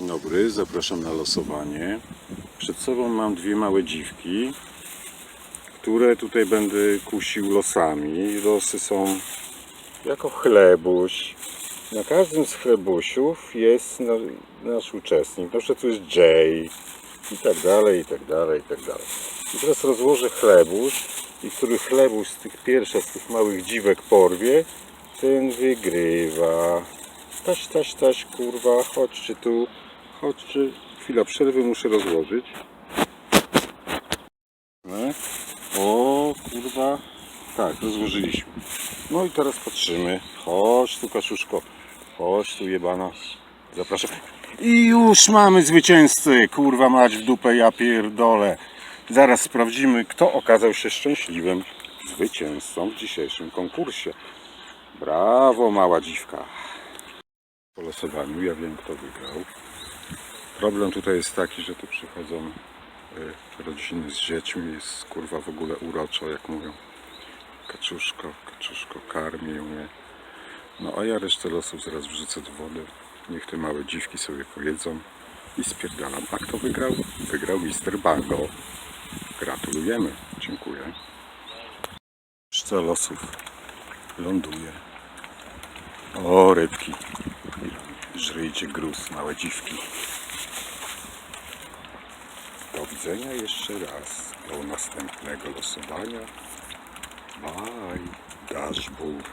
Dzień dobry, zapraszam na losowanie. Przed sobą mam dwie małe dziwki, które tutaj będę kusił losami. Losy są jako chlebuś. Na każdym z chlebusiów jest na, nasz uczestnik. Na przykład tu jest Jay i tak dalej, i tak dalej, i tak dalej. I teraz rozłożę chlebuś i który chlebuś z tych pierwsza z tych małych dziwek porwie, ten wygrywa. Taś, taś, taś, kurwa, chodźcie tu, chodźcie. Chwila przerwy, muszę rozłożyć. O, kurwa. Tak, rozłożyliśmy. No i teraz patrzymy. Chodź tu, Kaszuszko. Chodź tu, jebana. Zapraszam. I już mamy zwycięzcę. Kurwa mać w dupę, ja pierdolę. Zaraz sprawdzimy, kto okazał się szczęśliwym zwycięzcą w dzisiejszym konkursie. Brawo, mała dziwka. Po losowaniu ja wiem, kto wygrał. Problem tutaj jest taki, że tu przychodzą y, rodziny z dziećmi. Jest kurwa w ogóle uroczo, jak mówią. Kaczuszko, kaczuszko, karmi mnie. No a ja resztę losów zaraz wrzucę do wody. Niech te małe dziwki sobie pojedzą i spierdalam. A kto wygrał? Wygrał Mister Bango. Gratulujemy. Dziękuję. Reszta losów ląduje. O, rybki. Żryjcie gruz, małe dziwki. Do widzenia jeszcze raz. Do następnego losowania. Bye. Dashboard.